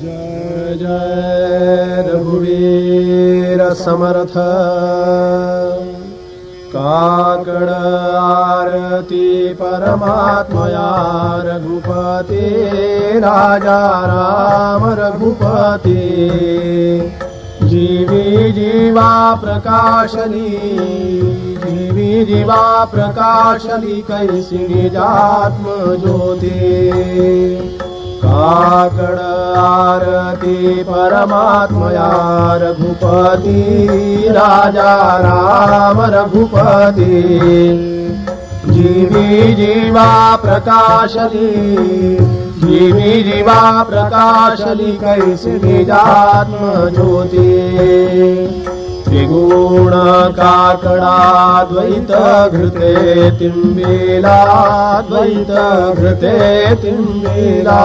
जय जय रघुवीर समर्थ। काकड आरती परमात्मया रघुपती राजा राम रघुपती। जीवी जीवा प्रकाशनी जीवी जीवा प्रकाशली कैसी निजात्म ज्योती काकड आरती परमात्मया रघुपती राजा राम रघुपती। जीवी जीवा प्रकाशली जीवी जीवा प्रकाशली कैसी निजात्म ज्योती त्रिगुण काकडा द्वैत घृते तिंबिला द्वैत घृते तिंबिला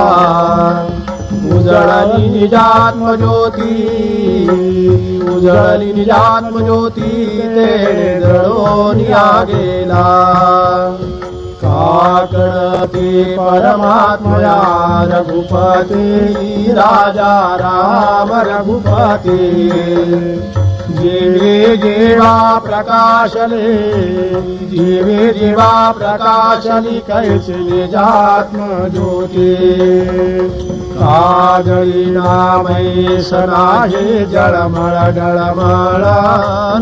उजळली निजात्म ज्योती उजळली निजात्म ज्योती तेणे जळून या गेला काकड ते परमात्मया रघुपती राजा राम रघुपती। જીવે જેવા પ્રકાશને જીવે જેવા પ્રકાશની કહે છે એ જાત્મ જ્યોતિ કાજળી નામે સનાહી જળમળ ડળમળ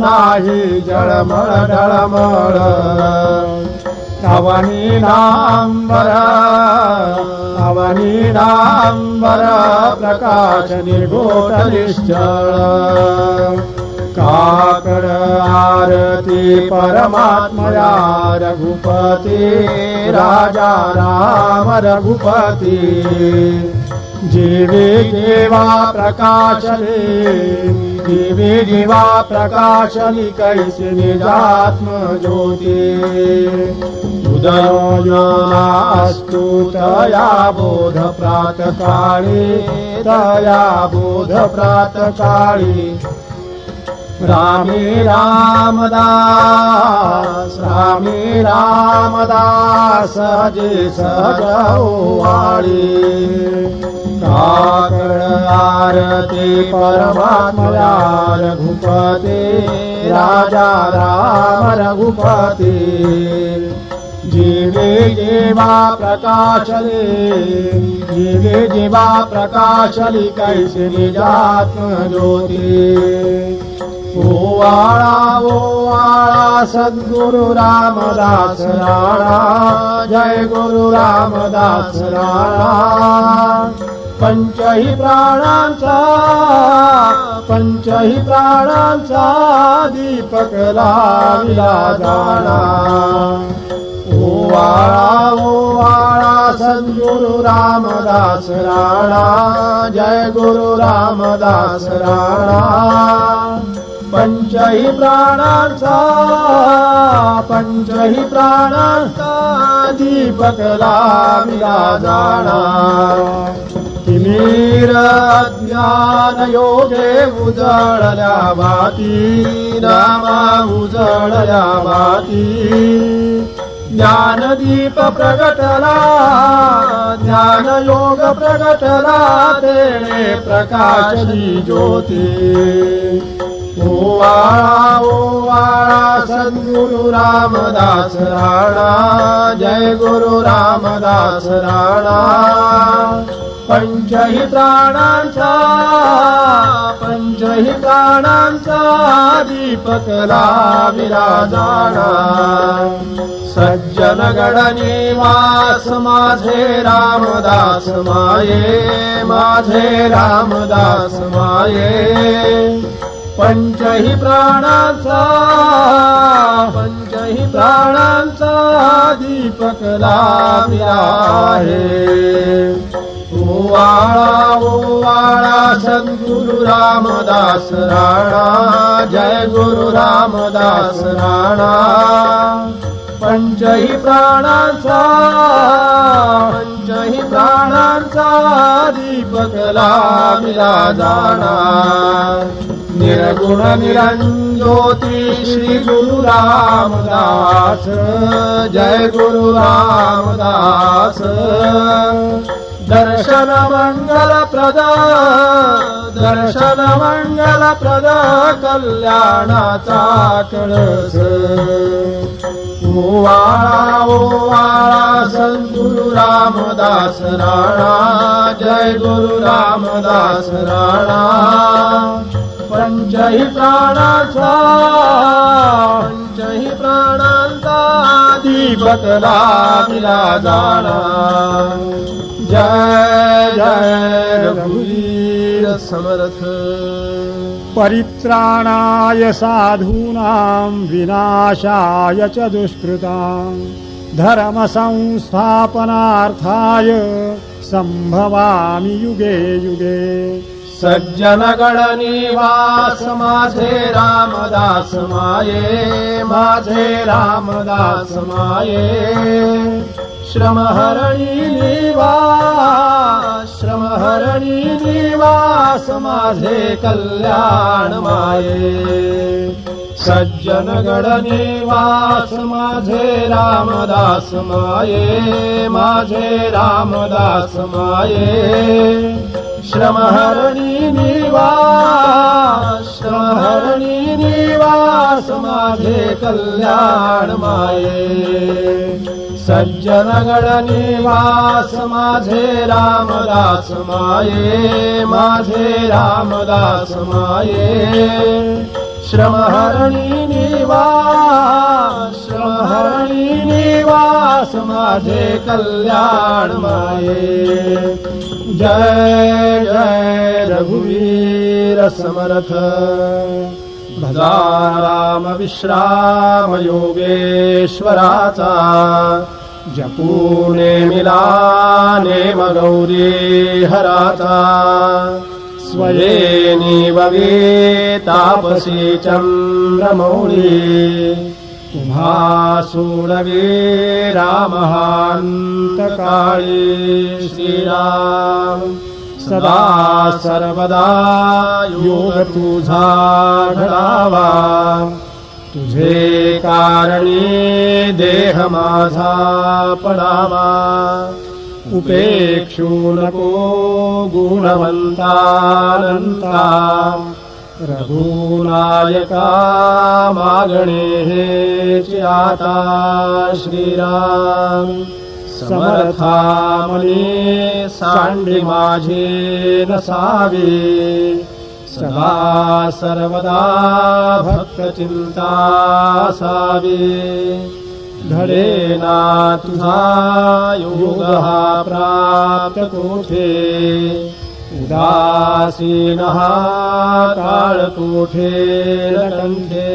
નાહી જળમળ ડળમળ તવની નાંબર તવની નાંબર પ્રકાશ નિર્ગોટનિશ્ચળ आरती परमात्मया रघुपती राजा राम रघुपती। जीवे देवा प्रकाशले जीवे जीवा प्रकाशली कैसे निजात्म ज्योती। उदयोजनास्तु तया बोध प्रातकाळी तया बोध प्रातकाळी रामे रामदास रामे रामदास जे काकड आरती परमात्मया रघुपते राजा राम रघुपते। जीवे जीवा प्रकाशले जीवे जीवा प्रकाशली कैसे निजात्म ज्योती ओवाळा ओवाळा सद्गुरु रामदास राणा जय गुरु रामदास राणा. पंचही प्राणांचा पंचही प्राणांचा दीपक लाविला जाणा. ओवाळा ओवाळा सद्गुरु रामदास राणा जय गुरु रामदास राणा. पंचही प्राणांचा पंचही प्राणांचा दीपक लाविला जाणा तिमीर ज्ञान योगे उजळल्या भाती नामा उजळल्या भाती ज्ञानदीप प्रगटला ज्ञान योग प्रगटला तेणे प्रकाशली ज्योती. ओवाळा ओवाळा सद्गुरु रामदास राणा जय गुरु रामदास राणा पंचही प्राणांचा पंचही प्राणांचा दीपक लाविला जाणा सज्जन गड माझे रामदास माये माझे रामदास माये पंचही प्राणांचा पंचही प्राणांचा दीपक लाविला आहे. ओवाळा ओवाळा सद्गुरु रामदास राणा जय गुरु रामदास राणा. पंचही प्राणांचा पंचही प्राणांचा दीपक लाविला जाणार. निर्गुण निरंजोती श्री गुरु रामदास जय गुरु रामदास दर्शन मंगलप्रद दर्शन मंगलप्रद कल्याणाचा कळस ओवाळा ओवाळा गुरु रामदास राणा। जय गुरु रामदास राणा। प्राणांचा दीपक लागला जाणा जय जय रघुवीर समर्थ। परित्राणाय साधूनां विनाशाय च दुष्कृतां। धर्मसंस्थापनार्थाय सम्भवामि युगे युगे સજ્જનગણ નિવાસ માધે રામદાસ માયે માધે રામદાસ માયે શ્રમહરણી નિવાસ શ્રમહરણી નિવાસ માધે કલ્યાણ માયે સજ્જનગણ નિવાસ માધે રામદાસ માયે માધે રામદાસ માયે श्रमहरणी निवास श्रमहरणी निवास माझे कल्याण माये। सज्जन गण निवास माझे रामदास माये माझे रामदास माये। श्रमहरणी निवास श्रमहरणी निवास माझे कल्याण माये जय जय रघुवीरसमरथ भगाराम विश्राम योगेश्वराचा। जपूने मिलाने म गौरीहराचा स्वये नीवी तापसी चन्द्रमौरी तुम्हा सोडवे रामहांत श्रीराम। सदा सर्वदा योग तुझा घडावा तुझे कारणी देह माझा पडावा। उपेक्षू नको गुणवंतानंता रघूनायकामागणेः चिराता श्रीराम्। गणेः साण्डिमाझेन सावे सदा सर्वदा भक्तचिन्ता सावे। धरेना तु कोठे दासीनः कोठेन कुठेन डङ्गे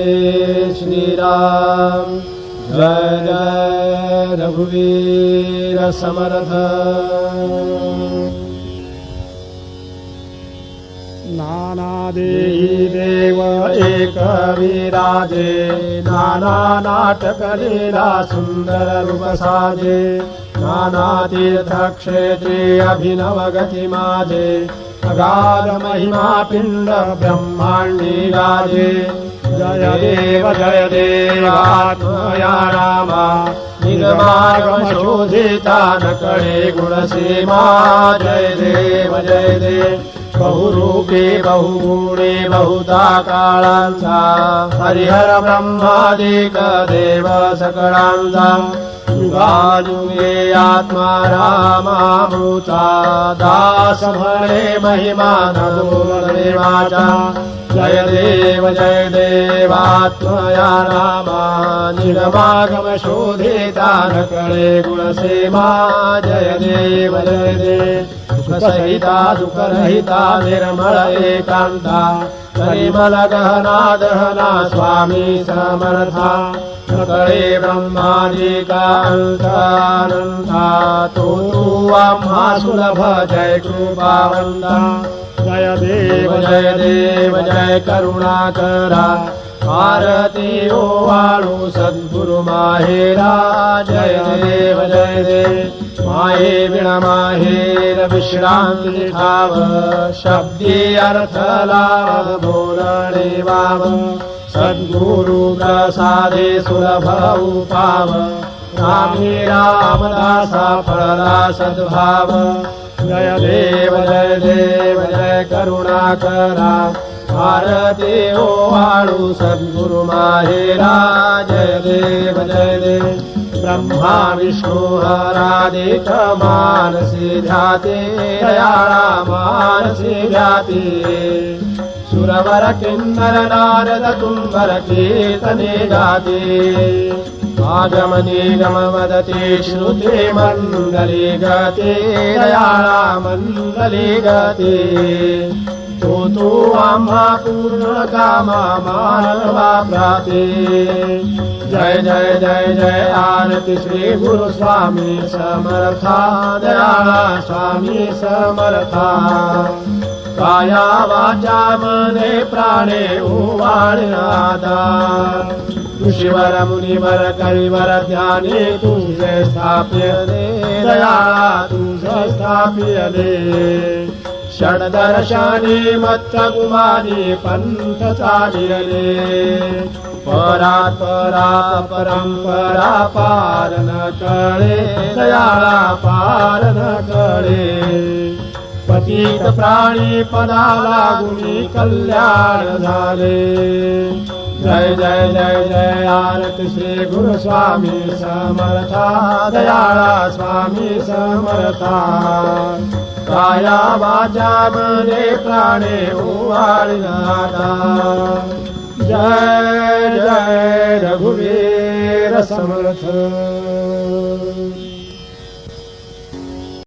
जय ग रघुवीरसमर्थ नानादे एकविराजे नानाटकले सुन्दररूपसाजे नानातीर्थक्षेत्रे अभिनवगतिमाजे अगालमहिमापिण्ड ब्रह्माण्डी राजे जय देव जय देवात्मया रामा जयदेवाया रामार्गशोधिताकले गुणसीमा जय देव जय देव बहुरूपे बहुगुणे बहुधा काळांचा हरिहर ब्रह्मादिक देव सकळांचा युगायुगे आत्मा रामामृता दास म्हणे महिमा देवाचा जय देव जय देवात्मया रामा निगमागम गुणसेमा जय देव जय देव। सुखसहिता सुखरहिता निर्मळ एकांता परिमल गहना दहना स्वामी समर्था सकळे ब्रह्मादिका तो तू सुलभ जय कृपावंता जय देव जय देव जय करुणाकरा। आरती ओ वाळू सद्गुरु माहेरा। जय देव जय देव। माहे विण माहेर विश्रांती ठाव शब्दी अर्थ बोलणे वाव। सद्गुरु प्रसादे सुलभ उपाव। रामी रामदासा फळला सद्भाव जय देव जय देव जय करुणाकरा। भारती ओवाळू सद्गुरु माहेरा जय देव जय देव। ब्रह्मा विष्णू हरादिक मानसी ध्याते दयाळा मानसी ध्याते। सुरवर किन्नर नारद तुम्बर कीर्तने गाते आगम श्रुते मण्डले गते दयाळा मण्डले गते। तो तो आम्हा पूर्णकामा मानवा प्राते जय जय जय जय आरती श्री गुरु स्वामी समर्था दयाळा स्वामी समर्था। काया वाचा मने प्राणे ओवाळनादा ऋषीवर मुनिवर कविवर ध्याने तुझे स्थाप्य दे दयाळा तुझ स्थाप्य दे. मत्त गुमानी पंथ चालियले परा परा परंपरा पार न कळे दयाळा पार न कळे पतित प्राणी पदाला गुणी कल्याण झाले. जय जय जय जय आरती श्री गुरु स्वामी समर्था दयाळा स्वामी समर्था काया वाचा मने प्राणे ओवाळनादा जय जय रघुवीर समर्थ